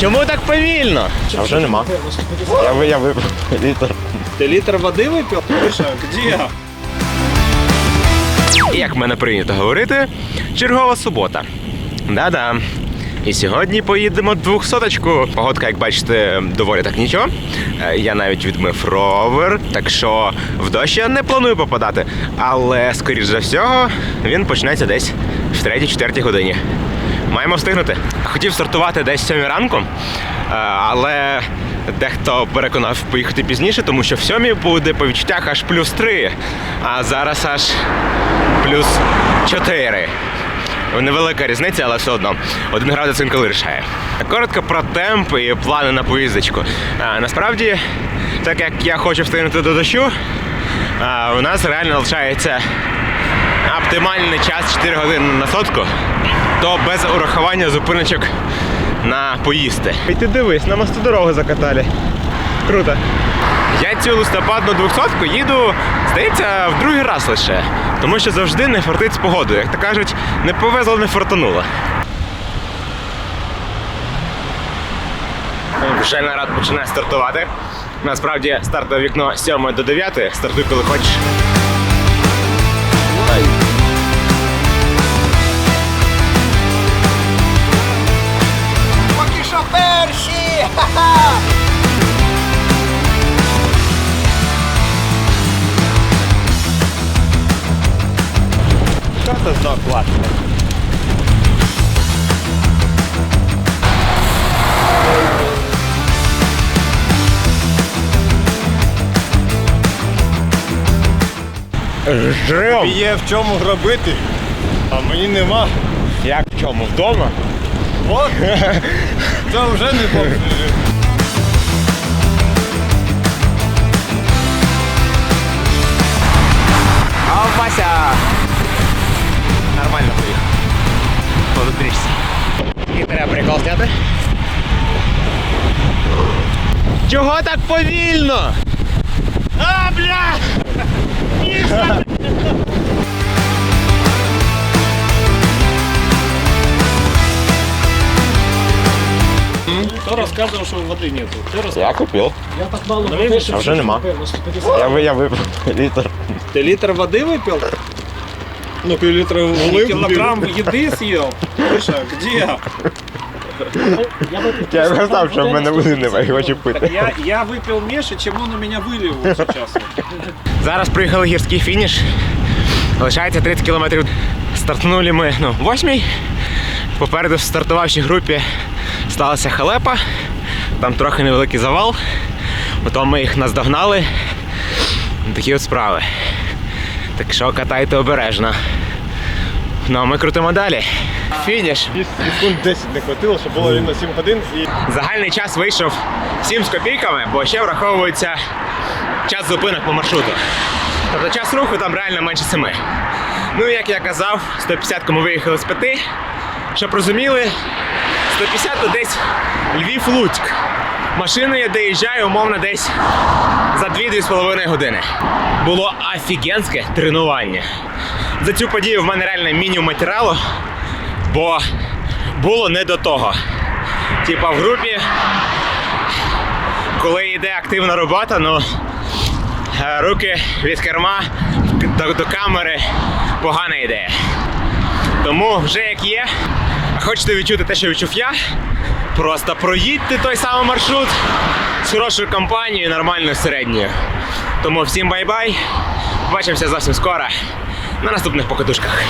Чому так повільно? А вже нема. Я, ви- я випив літр. Ты литр воды выпил? Миша, где? Як в мене прийнято говорити, чергова субота. Да-да. І сьогодні поїдемо двохсоточку. Погодка, як бачите, доволі так нічого. Е, Я навіть відмив ровер, так що в дощ я не планую попадати. Але, скоріш за всього, він почнеться десь в 3-4 годині. Маємо встигнути. Хотів стартувати десь в 7 ранку, е, але дехто переконав поїхати пізніше, тому що в 7 буде по відчуттях аж плюс 3, а зараз аж плюс 4. Невелика різниця, але все одно. Один градус інколи рішає. Коротко про темп і плани на поїздочку. А, насправді, так як я хочу встигнути до дощу, а, у нас реально лишається оптимальний час 4 години на сотку, то без урахування зупиночок на поїсти. І ти дивись, на мосту дорогу закатали. Круто. Я цю листопадну 200 їду, здається, в другий раз лише. Тому що завжди не фартить з погодою. Як то кажуть, не повезло, не фартануло. Вже нарад починає стартувати. Насправді стартове вікно з 7 до 9, стартуй коли хочеш. Що це знак класний? Жрем! Є в чому робити, а мені нема. Як в чому? Вдома? От, це вже не бомж. Вася! Нормально поїхав. Позустрічся. І треба прикол зняти. Чого так повільно? А, бля! Кто рассказывал, что воды нету? Ты рассказывал? Я купив. А вже нема. Я, ви- я випив літр. Ты литр воды выпил? Ну, пів літра Килограмм еды съел? Миша, где? Я казав, що в мене води немає, хочу пити. Я, я выпил меньше, чем он у меня вылил вот сейчас. Зараз приїхали гірський фініш. Лишається 30 кілометрів. Стартнули ми ну, в восьмій. Попереду в стартувавшій групі сталася халепа. Там трохи невеликий завал. Потім ми їх наздогнали. Такі от справи. Так що катайте обережно. Ну а ми крутимо далі. Фініш. Секунд 10 не хватило, щоб було рівно 7 годин і Загальний час вийшов 7 з копійками, бо ще враховується час зупинок по маршруту. Тобто час руху там реально менше 7. Ну як я казав, 150 ми виїхали з 5. Щоб розуміли, 150 то десь Львів-Луцьк. Машиною я доїжджаю умовно десь за 2-2,5 години. Було офігенське тренування. За цю подію в мене реально мінімум матеріалу, бо було не до того. Типа в групі, коли йде активна робота, ну е, руки від керма до, до камери погана ідея. Тому вже як є, хочете відчути те, що відчув я, просто проїдьте той самий маршрут з хорошою компанією, нормальною середньою. Тому всім бай-бай. Побачимося зовсім скоро на наступних покатушках.